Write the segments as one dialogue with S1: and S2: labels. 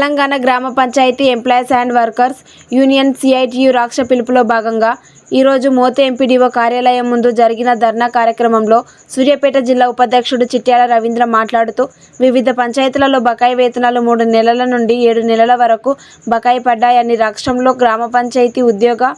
S1: తెలంగాణ గ్రామ panchayat employees and workers union CITU రాక్ష పిలుపులో భాగంగా ఈరోజు మోతే ఎంపీడీఓ కార్యాలయం ముందు జరిగిన ధర్నా కార్యక్రమంలో సూర్యాపేట జిల్లా ఉపాధ్యక్షుడు చిట్యాల రవీంద్ర మాట్లాడుతూ వివిధ పంచాయతీలలో బకాయి వేతనాలు మూడు నెలల నుండి ఏడు నెలల వరకు బకాయి పడ్డాయని రాష్ట్రంలో గ్రామ పంచాయతీ ఉద్యోగ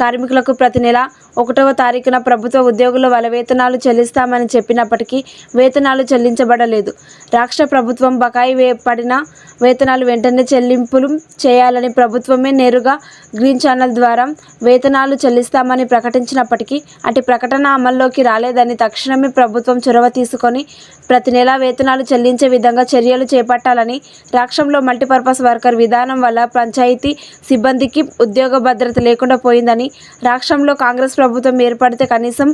S1: కార్మికులకు ప్రతి నెల ఒకటవ తారీఖున ప్రభుత్వ ఉద్యోగుల వాళ్ళ వేతనాలు చెల్లిస్తామని చెప్పినప్పటికీ వేతనాలు చెల్లించబడలేదు. రాష్ట్ర ప్రభుత్వం బకాయి వే పడిన వేతనాలు వెంటనే చెల్లింపులు చేయాలని ప్రభుత్వమే నేరుగా గ్రీన్ ఛానల్ ద్వారా వేతనాలు చెల్లిస్తామని ప్రకటించినప్పటికీ అటు ప్రకటన అమల్లోకి రాలేదని తక్షణమే ప్రభుత్వం చొరవ తీసుకొని ప్రతి నెలా వేతనాలు చెల్లించే విధంగా చర్యలు చేపట్టాలని రాష్ట్రంలో మల్టీపర్పస్ వర్కర్ విధానం వల్ల పంచాయతీ సిబ్బందికి ఉద్యోగ భద్రత లేకుండా పోయిందని రాష్ట్రంలో కాంగ్రెస్ ప్రభుత్వం ఏర్పడితే కనీసం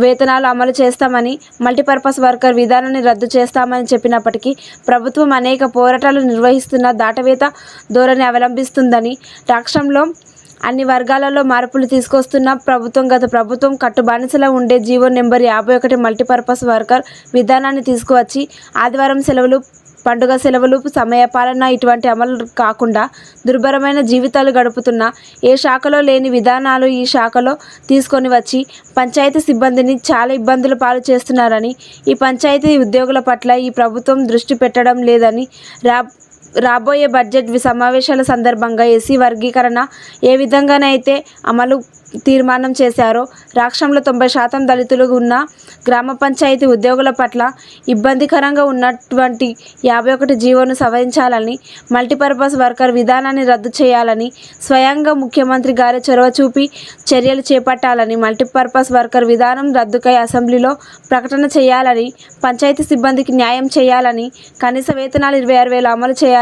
S1: వేతనాలు అమలు చేస్తామని మల్టీపర్పస్ వర్కర్ విధానాన్ని రద్దు చేస్తామని చెప్పినప్పటికీ ప్రభుత్వం అనేక పోరాటాలు నిర్వహిస్తున్న దాటవేత ధోరణి అవలంబిస్తుందని రాష్ట్రంలో అన్ని వర్గాలలో మార్పులు తీసుకొస్తున్న ప్రభుత్వం గత ప్రభుత్వం కట్టుబానిసలా ఉండే జీవో నెంబర్ యాభై ఒకటి మల్టీపర్పస్ వర్కర్ విధానాన్ని తీసుకువచ్చి ఆదివారం సెలవులు పండుగ సెలవులు సమయపాలన ఇటువంటి అమలు కాకుండా దుర్భరమైన జీవితాలు గడుపుతున్న ఏ శాఖలో లేని విధానాలు ఈ శాఖలో తీసుకొని వచ్చి పంచాయతీ సిబ్బందిని చాలా ఇబ్బందులు పాలు చేస్తున్నారని ఈ పంచాయతీ ఉద్యోగుల పట్ల ఈ ప్రభుత్వం దృష్టి పెట్టడం లేదని రా రాబోయే బడ్జెట్ సమావేశాల సందర్భంగా ఎస్సీ వర్గీకరణ ఏ విధంగానైతే అమలు తీర్మానం చేశారో రాష్ట్రంలో తొంభై శాతం దళితులు ఉన్న గ్రామ పంచాయతీ ఉద్యోగుల పట్ల ఇబ్బందికరంగా ఉన్నటువంటి యాభై ఒకటి జీవోను సవరించాలని మల్టీపర్పస్ వర్కర్ విధానాన్ని రద్దు చేయాలని స్వయంగా ముఖ్యమంత్రి గారి చొరవ చూపి చర్యలు చేపట్టాలని మల్టీపర్పస్ వర్కర్ విధానం రద్దుకై అసెంబ్లీలో ప్రకటన చేయాలని పంచాయతీ సిబ్బందికి న్యాయం చేయాలని కనీస వేతనాలు ఇరవై ఆరు వేలు అమలు చేయాలని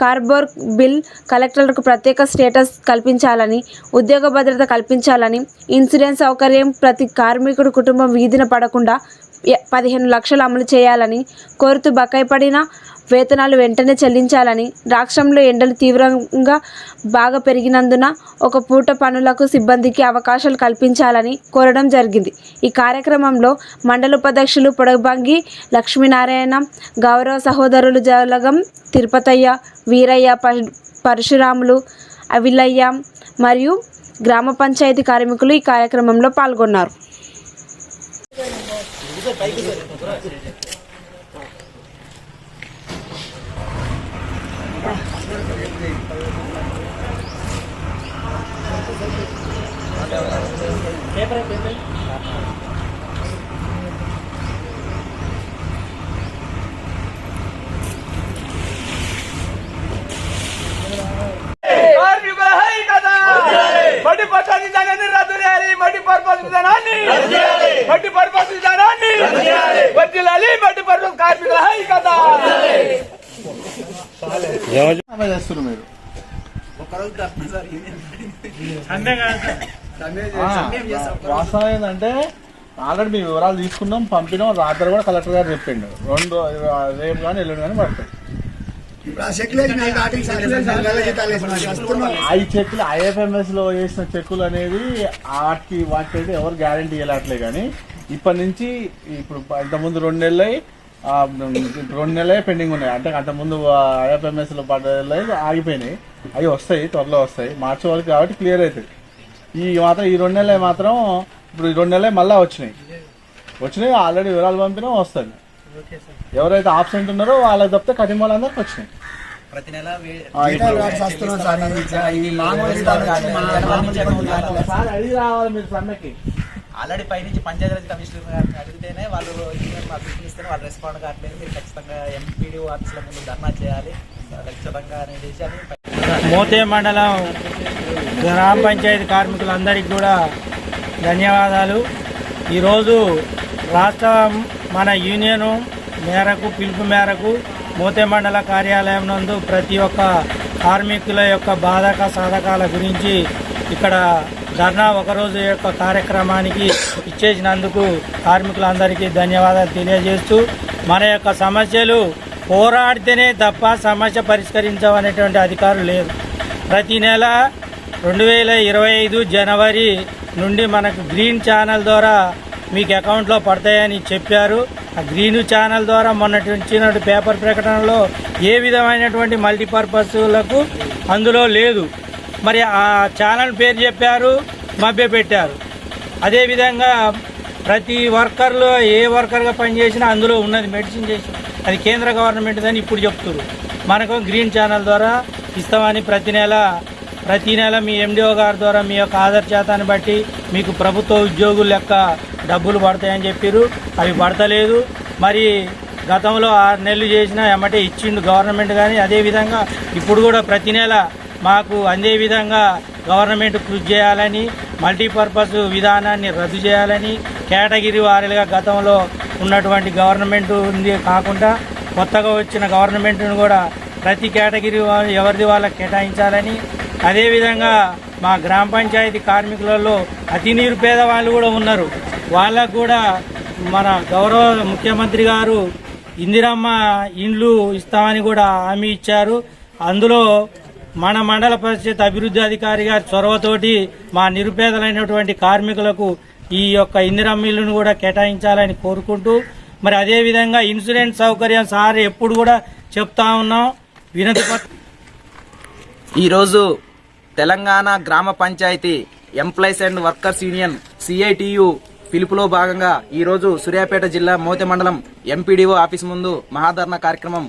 S1: కార్బోర్ బిల్ కలెక్టర్లకు ప్రత్యేక స్టేటస్ కల్పించాలని ఉద్యోగ భద్రత కల్పించాలని ఇన్సూరెన్స్ సౌకర్యం ప్రతి కార్మికుడు కుటుంబం వీధిన పడకుండా పదిహేను లక్షలు అమలు చేయాలని కోరుతూ బకాయి పడిన వేతనాలు వెంటనే చెల్లించాలని రాష్ట్రంలో ఎండలు తీవ్రంగా బాగా పెరిగినందున ఒక పూట పనులకు సిబ్బందికి అవకాశాలు కల్పించాలని కోరడం జరిగింది. ఈ కార్యక్రమంలో మండల ఉపాధ్యక్షులు పొడబంగి లక్ష్మీనారాయణ గౌరవ సహోదరులు జలగం తిరుపతయ్య వీరయ్య పరశురాములు అవిలయ్య మరియు గ్రామ పంచాయతీ కార్మికులు ఈ కార్యక్రమంలో పాల్గొన్నారు.
S2: మట్టి పర్పస్ విధానాన్ని రద్దు చేయాలి మట్టి పర్పస్ విధానాన్ని మట్టి పర్పస్ విధానాన్ని వర్దిల్లాలి మట్టి పర్పస్ కార్మికుల ఐక్యత
S3: అలా చేస్తున్నారు మీరు ఆ, వాస్తవం ఏంటంటే ఆల్రెడీ మీ వివరాలు తీసుకున్నాం పంపినాం రాత్రి కూడా కలెక్టర్ గారు చెప్పిండు రెండు రేపు కానీ ఎల్లుండి కానీ పడతాయి ఐ చెక్కులు ఐఎఫ్ఎంఎస్లో వేసిన చెక్కులు అనేది వాటికి వాటికి ఎవరు గ్యారంటీ ఇవ్వట్లే కానీ ఇప్పటి నుంచి ఇప్పుడు ఇంతకుముందు రెండు నెలలు రెండు నెలలే పెండింగ్ ఉన్నాయి అంటే అంతకుముందు ఐఎఫ్ఎంఎస్లో పడ్డాయి ఆగిపోయినాయి అవి వస్తాయి త్వరలో వస్తాయి మార్చి వరకు కాబట్టి క్లియర్ అవుతుంది ఈ మాత్రం ఈ రెండు నెలలే మాత్రం ఇప్పుడు ఈ రెండు నెలలే మళ్ళీ వచ్చినాయి. వచ్చినాయి ఆల్రెడీ వివరాలు పంపినా వస్తుంది ఎవరైతే ఆబ్సెంట్ ఉన్నారో వాళ్ళకి తప్పితే కఠిన వాళ్ళందరికి వచ్చినాయి.
S4: ప్రతి నెల
S3: అడిగి రావాలి మీరు సమ్మెకి.
S4: ఆల్రెడీ పైనుంచి పంచాయతీరాజ్ కమిషనర్ గారిని అడిగితేనే వాళ్ళు అభివృద్ధి ఇస్తేనే వాళ్ళు రెస్పాండ్ కావట్లేదు. మీరు ఖచ్చితంగా ఎంపీడీ ఆఫీసుల ముందు ధర్నా చేయాలి. ఖచ్చితంగా అనేసి అని పై-
S5: మోతే మండలం గ్రామ పంచాయతీ కార్మికులందరికీ కూడా ధన్యవాదాలు. ఈరోజు రాష్ట్ర మన యూనియన్ మేరకు పిలుపు మేరకు మోతే మండల కార్యాలయం నందు ప్రతి ఒక్క కార్మికుల యొక్క బాధక సాధకాల గురించి ఇక్కడ ధర్నా ఒకరోజు యొక్క కార్యక్రమానికి ఇచ్చేసినందుకు కార్మికులందరికీ ధన్యవాదాలు తెలియజేస్తూ మన యొక్క సమస్యలు పోరాడితేనే తప్ప సమస్య పరిష్కరించమనేటువంటి అధికారం లేదు. ప్రతి నెల రెండు వేల ఇరవై ఐదు జనవరి నుండి మనకు గ్రీన్ ఛానల్ ద్వారా మీకు అకౌంట్లో పడతాయని చెప్పారు. ఆ గ్రీన్ ఛానల్ ద్వారా మొన్నటి వచ్చిన పేపర్ ప్రకటనలో ఏ విధమైనటువంటి మల్టీపర్పస్లకు అందులో లేదు. మరి ఆ ఛానల్ పేరు చెప్పారు మభ్యపెట్టారు. అదేవిధంగా ప్రతి వర్కర్లో ఏ వర్కర్గా పనిచేసినా అందులో ఉన్నది మెడిసిన్ చేసి అది కేంద్ర గవర్నమెంట్ అని ఇప్పుడు చెప్తున్నారు. మనకు గ్రీన్ ఛానల్ ద్వారా ఇస్తామని ప్రతి నెల ప్రతి నెల మీ ఎండిఓ గారి ద్వారా మీ యొక్క ఆధార్ చేతాన్ని బట్టి మీకు ప్రభుత్వ ఉద్యోగుల యొక్క డబ్బులు పడతాయని చెప్పారు అవి పడతలేదు. మరి గతంలో ఆరు నెలలు చేసినా ఎమ్మటే ఇచ్చిండు గవర్నమెంట్ కానీ అదేవిధంగా ఇప్పుడు కూడా ప్రతి నెల మాకు అందే విధంగా గవర్నమెంట్ కృషి చేయాలని మల్టీపర్పస్ విధానాన్ని రద్దు చేయాలని కేటగిరీ వారీలుగా గతంలో ఉన్నటువంటి గవర్నమెంట్ ఉంది కాకుండా కొత్తగా వచ్చిన గవర్నమెంట్ను కూడా ప్రతి కేటగిరీ ఎవరిది వాళ్ళకి కేటాయించాలని అదేవిధంగా మా గ్రామ పంచాయతీ కార్మికులలో అతి నిరుపేద వాళ్ళు కూడా ఉన్నారు. వాళ్ళకు కూడా మన గౌరవ ముఖ్యమంత్రి గారు ఇందిరమ్మ ఇండ్లు ఇస్తామని కూడా హామీ ఇచ్చారు. అందులో మన మండల పరిషత్ అభివృద్ధి అధికారి గారి చొరవతోటి మా నిరుపేదలైనటువంటి కార్మికులకు ఈ యొక్క ఇందిరమ్మ ఇల్లును కూడా కేటాయించాలని కోరుకుంటూ మరి అదేవిధంగా ఇన్సూరెన్స్ సౌకర్యం సార్ ఎప్పుడు కూడా చెప్తా ఉన్నాం. వినతి
S4: ఈరోజు తెలంగాణ గ్రామ panchayat employees and workers union CITU పిలుపులో భాగంగా ఈరోజు సూర్యాపేట జిల్లా మోతె మండలం ఎంపీడీఓ ఆఫీస్ ముందు మహాధరణ కార్యక్రమం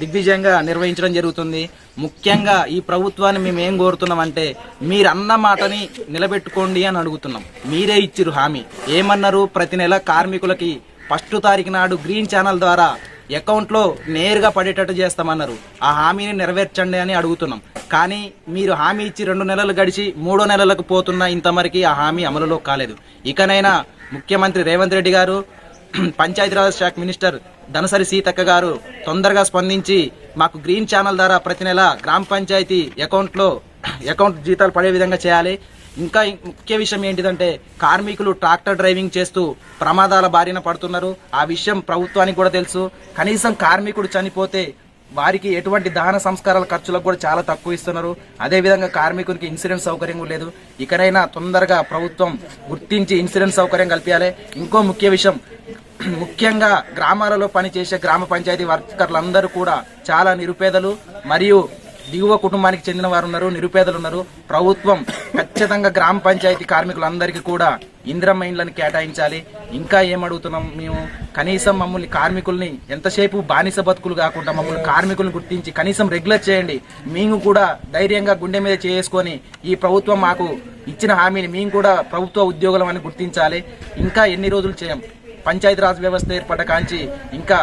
S4: దిగ్విజయంగా నిర్వహించడం జరుగుతుంది. ముఖ్యంగా ఈ ప్రభుత్వాన్ని మేము ఏం కోరుతున్నామంటే మీరు అన్న మాటని నిలబెట్టుకోండి అని అడుగుతున్నాం. మీరే ఇచ్చిరు హామీ. ఏమన్నారు? ప్రతి నెల కార్మికులకి ఫస్ట్ తారీఖు నాడు గ్రీన్ ఛానల్ ద్వారా అకౌంట్లో నేరుగా పడేటట్టు చేస్తామన్నారు. ఆ హామీని నెరవేర్చండి అని అడుగుతున్నాం. కానీ మీరు హామీ ఇచ్చి రెండు నెలలు గడిచి మూడో నెలలకు పోతున్న ఇంతవరకు ఆ హామీ అమలులో కాలేదు. ఇకనైనా ముఖ్యమంత్రి రేవంత్ రెడ్డి గారు పంచాయతీరాజ్ శాఖ మినిస్టర్ ధనసరి సీతక్క గారు తొందరగా స్పందించి మాకు గ్రీన్ ఛానల్ ద్వారా ప్రతి నెల గ్రామ పంచాయతీ అకౌంట్లో అకౌంట్ జీతాలు పడే విధంగా చేయాలి. ఇంకా ముఖ్య విషయం ఏంటిదంటే కార్మికులు ట్రాక్టర్ డ్రైవింగ్ చేస్తూ ప్రమాదాల బారిన పడుతున్నారు. ఆ విషయం ప్రభుత్వానికి కూడా తెలుసు. కనీసం కార్మికుడు చనిపోతే వారికి ఎటువంటి దహన సంస్కారాల ఖర్చులకు కూడా చాలా తక్కువ ఇస్తున్నారు. అదేవిధంగా కార్మికునికి ఇన్సూరెన్స్ సౌకర్యం లేదు. ఇకనైనా తొందరగా ప్రభుత్వం గుర్తించి ఇన్సూరెన్స్ సౌకర్యం కల్పించాలి. ఇంకో ముఖ్య విషయం ముఖ్యంగా గ్రామాలలో పనిచేసే గ్రామ పంచాయతీ వర్కర్లందరూ కూడా చాలా నిరుపేదలు. మరియు దిగువ కుటుంబానికి చెందిన వారు ఉన్నారు నిరుపేదలు ఉన్నారు ప్రభుత్వం ఖచ్చితంగా గ్రామ పంచాయతీ కార్మికులందరికీ కూడా ఇందిరమ్మ ఇండ్లను కేటాయించాలి. ఇంకా ఏమడుగుతున్నాం మేము? కనీసం మమ్మల్ని కార్మికుల్ని ఎంతసేపు బానిస బతుకులు కాకుండా మమ్మల్ని కార్మికులను గుర్తించి కనీసం రెగ్యులర్ చేయండి. మేము కూడా ధైర్యంగా గుండె మీద చేసుకొని ఈ ప్రభుత్వం మాకు ఇచ్చిన హామీని మేము కూడా ప్రభుత్వ ఉద్యోగులం అని గుర్తించాలి. ఇంకా ఎన్ని రోజులు చేయం? పంచాయతీరాజ్ వ్యవస్థ ఏర్పడ్డ కాంచి ఇంకా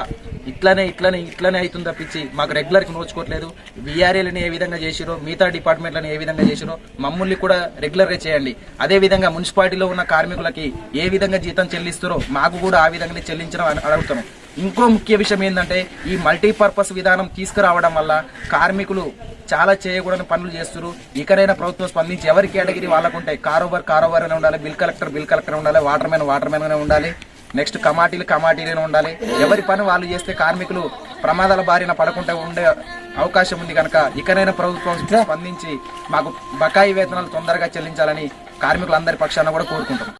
S4: ఇట్లనే ఇట్లనే ఇట్లనే అవుతుంది తప్పించి మాకు రెగ్యులర్కి నోచుకోవట్లేదు. విఆర్ఏలని ఏ విధంగా చేసిరో మిగతా డిపార్ట్మెంట్లను ఏ విధంగా చేసిరో మమ్మల్ని కూడా రెగ్యులర్గా చేయండి. అదే విధంగా మున్సిపాలిటీలో ఉన్న కార్మికులకి ఏ విధంగా జీతం చెల్లిస్తారో మాకు కూడా ఆ విధంగానే చెల్లించడం అని అడుగుతున్నాం. ఇంకో ముఖ్య విషయం ఏంటంటే ఈ మల్టీపర్పస్ విధానం తీసుకురావడం వల్ల కార్మికులు చాలా చేయకూడని పనులు చేస్తారు ఇకనైనా ప్రభుత్వం స్పందించి ఎవరి కేటగిరీ వాళ్ళకుంటాయి కారోబార్ కారోబార్ అనే ఉండాలి బిల్ కలెక్టర్ బిల్ కలెక్టర్ ఉండాలి వాటర్ మ్యాన్ వాటర్ మ్యాన్గానే ఉండాలి. నెక్స్ట్ కమాటీలు కమాటీలు ఉండాలి. ఎవరి పని వాళ్ళు చేస్తే కార్మికులు ప్రమాదాల బారిన పడకుండా ఉండే అవకాశం ఉంది కనుక ఇకనైనా ప్రభుత్వం స్పందించి మాకు బకాయి వేతనాలు తొందరగా చెల్లించాలని కార్మికులందరి పక్షాన కూడా కోరుకుంటున్నాం.